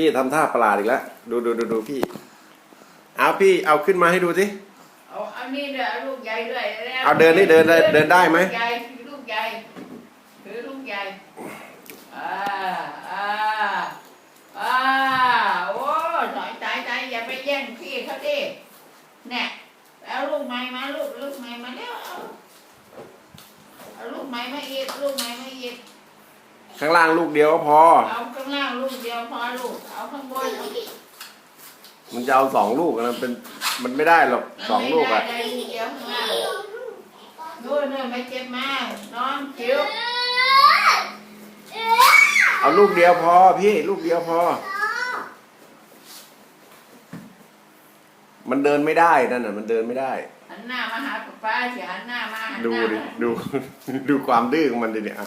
พี่ทำท่าประหลาดอีกแล้ว ดูดูดูดูพี่ เอาพี่เอาขึ้นมาให้ดูสิ เอาอันนี้ด้วยเอาลูกใหญ่ด้วยแล้วเอาเดินนี่เดินได้เดินได้ไหม ลูกใหญ่ถือลูกใหญ่ถือลูกใหญ่อ่าอ่าอ่าโอ้หน่อยตายตายอย่าไปแย่งพี่เขาดิเนี่ยเอาลูกใหม่มาลูกลูกใหม่มาแล้วเอาเอาลูกใหม่มาอีกลูกใหม่มาอีก ข้างล่างลูกเดียวก็พอ เอาข้างล่างลูกเดียวพอลูก เอาข้างบนเอามันจะเอาสองลูกนะมันเป็นมันไม่ได้หรอกสองลูกอะ ไม่ได้ได้ลูกเดียวข้างล่างนู่นนู่นไม่เจ็บมากน้องจิ๋วเอาลูกเดียวพอพี่ลูกเดียวพอ มันเดินไม่ได้นั่นน่ะ มันเดินไม่ได้ หันหน้ามาหาป๊าป้าเสียหันหน้ามาหันหดูน้าดิ มาดู ดูความดื้อของมันดิเนี่ยอะ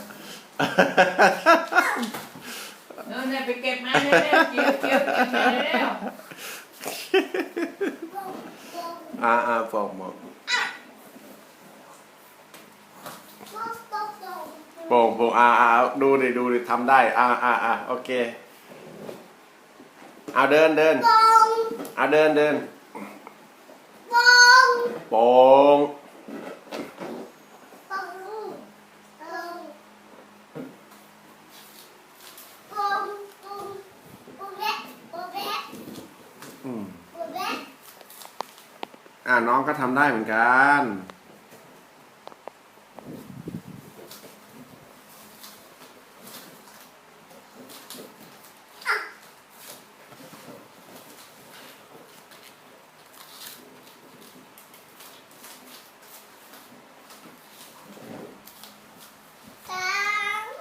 นู่นเนี่ยไปเก็บมาเร็วๆจิ๋วจิ๋วเก็บมาเร็วอ่าอ่าฟอกบอกโป่งโป่งอ่าอ่าดูดิดูดิทำได้ อ่าอ่าอ่าโอเค เอาเดินเดิน เอาเดินเดิน โป่งอืมอ่าน้องก็ทำได้เหมือนกัน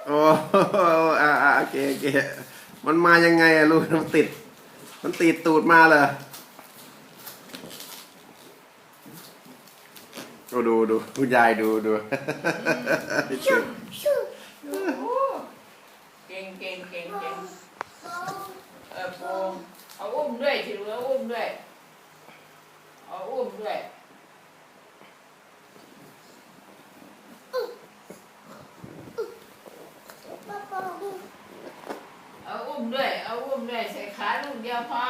โอ้อ่าอ่าโอเคโอเคมันมายังไงอะลูกมันติด มันติดตูดมาเหรอดูดูดูคุณยายดูดูโอ้โหเก่งเก่งเก่งเก่งเออโปงเอาอุ้มด้วยจิ๋วเอาอุ้มด้วย เอาอุ้มด้วยเอาอุ้มด้วย เอาอุ้มด้วยใส่ขาลูกเดียวพ่อ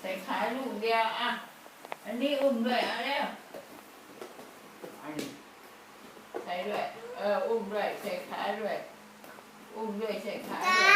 ใส่ขาลูกเดียวอะ อันนี้อุ้มด้วยเอาเร็วอันนี้ใส่ด้วย เออ อุ้มด้วย ใส่ขาด้วย อุ้มด้วย ใส่ขาด้วย